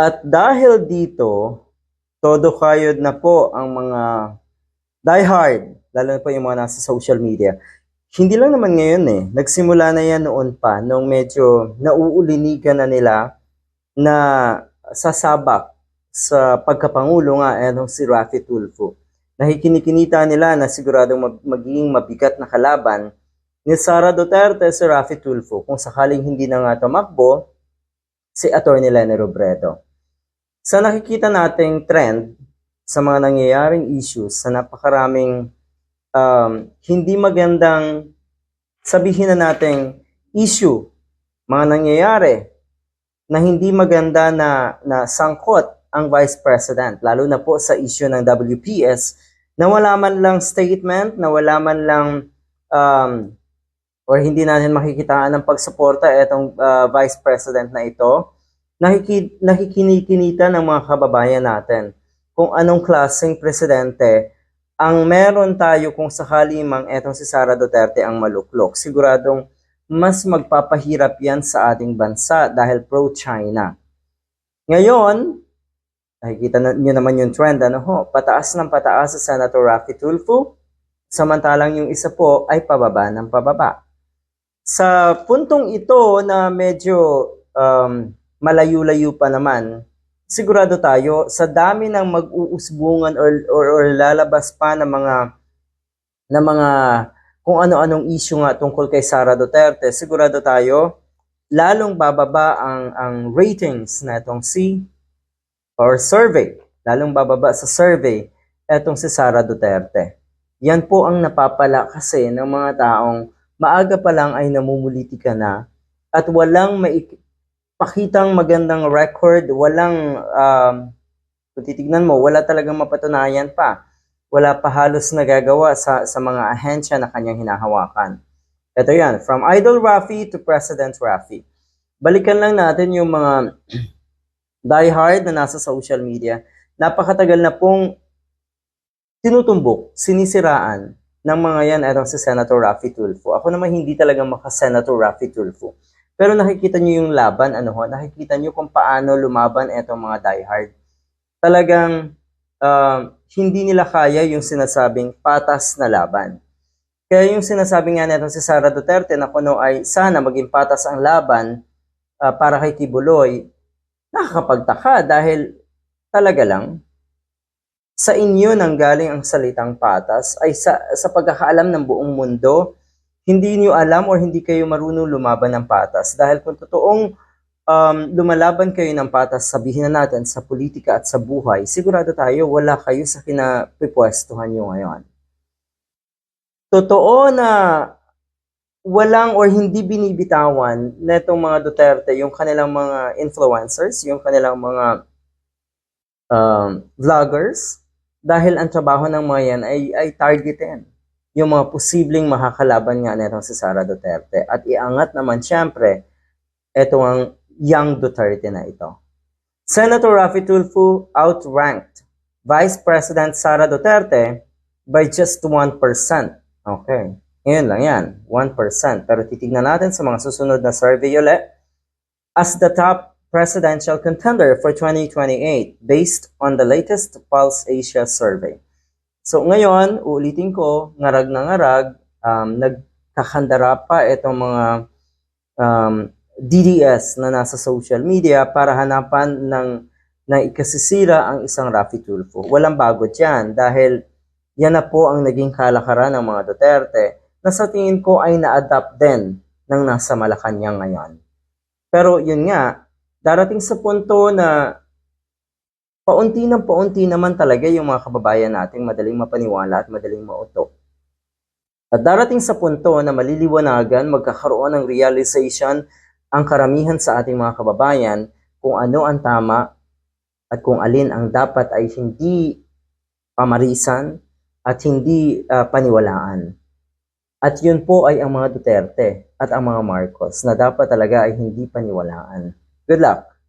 At dahil dito, todo kayod na po ang mga diehard, lalo na po yung mga nasa social media. Hindi lang naman ngayon eh. Nagsimula na yan noon pa, nung medyo nauulinigan na nila na sasabak sa pagkapangulo nga etong si Rafi Tulfo. Nakikinikinita nila na siguradong mag- magiging mabigat na kalaban ni Sara Duterte si Rafi Tulfo kung sakaling hindi na nga tumakbo si Atty. Lene Robredo. Sa nakikita nating trend sa mga nangyayaring issues sa napakaraming um, hindi magandang sabihin na nating issue, mga nangyayari na hindi maganda na, na sangkot ang Vice President, lalo na po sa issue ng WPS, na wala man lang statement, na wala man lang um, or hindi natin makikitaan ng pagsuporta itong uh, Vice President na ito, nakikinikinita ng mga kababayan natin kung anong klaseng presidente ang meron tayo kung sakali mang etong si Sara Duterte ang maluklok. Siguradong mas magpapahirap yan sa ating bansa dahil pro-China. Ngayon, nakikita na, nyo naman yung trend, ano ho, pataas ng pataas sa Senator Rafi Tulfo, samantalang yung isa po ay pababa ng pababa. Sa puntong ito na medyo um, malayo-layo pa naman, sigurado tayo sa dami ng mag-uusbungan or, or, or lalabas pa ng mga ng mga kung ano-anong issue nga tungkol kay Sara Duterte, sigurado tayo lalong bababa ang ang ratings na itong si or survey, lalong bababa sa survey etong si Sara Duterte. Yan po ang napapala kasi ng mga taong maaga pa lang ay namumulitika na at walang maik- pakitang magandang record, walang, um, kung titignan mo, wala talagang mapatunayan pa. Wala pa halos nagagawa sa, sa mga ahensya na kanyang hinahawakan. Ito yan, from Idol Rafi to President Rafi. Balikan lang natin yung mga diehard na nasa social media. Napakatagal na pong tinutumbok, sinisiraan ng mga yan etong si Senator Rafi Tulfo. Ako naman hindi talaga maka-Senator Rafi Tulfo. Pero nakikita nyo yung laban, ano ho, nakikita nyo kung paano lumaban etong mga diehard. Talagang uh, hindi nila kaya yung sinasabing patas na laban. Kaya yung sinasabi nga nito si Sara Duterte na kuno ay sana maging patas ang laban uh, para kay Kibuloy, nakakapagtaka dahil talaga lang sa inyo nang galing ang salitang patas ay sa, sa pagkakaalam ng buong mundo hindi niyo alam or hindi kayo marunong lumaban ng patas. Dahil kung totoong um, lumalaban kayo ng patas, sabihin na natin, sa politika at sa buhay, sigurado tayo wala kayo sa kinapipwestuhan nyo ngayon. Totoo na walang or hindi binibitawan netong mga Duterte yung kanilang mga influencers, yung kanilang mga um, vloggers, dahil ang trabaho ng mga yan ay, ay targetin yung mga posibleng makakalaban nga nitong si Sara Duterte. At iangat naman siyempre, ito ang young Duterte na ito. Senator Rafi Tulfo outranked Vice President Sara Duterte by just 1%. Okay. Ngayon lang yan, 1%. Pero titignan natin sa mga susunod na survey ulit as the top presidential contender for 2028 based on the latest Pulse Asia survey. So ngayon, uulitin ko, ngarag na ngarag, um, nagkakandara pa itong mga um, DDS na nasa social media para hanapan ng na ikasisira ang isang Rafi Tulfo. Walang bago dyan dahil yan na po ang naging kalakaran ng mga Duterte na sa tingin ko ay na-adapt din ng nasa Malacanang ngayon. Pero yun nga, darating sa punto na paunti ng paunti naman talaga yung mga kababayan nating madaling mapaniwala at madaling mauto. At darating sa punto na maliliwanagan, magkakaroon ng realization ang karamihan sa ating mga kababayan kung ano ang tama at kung alin ang dapat ay hindi pamarisan at hindi uh, paniwalaan. At yun po ay ang mga Duterte at ang mga Marcos na dapat talaga ay hindi paniwalaan. Good luck!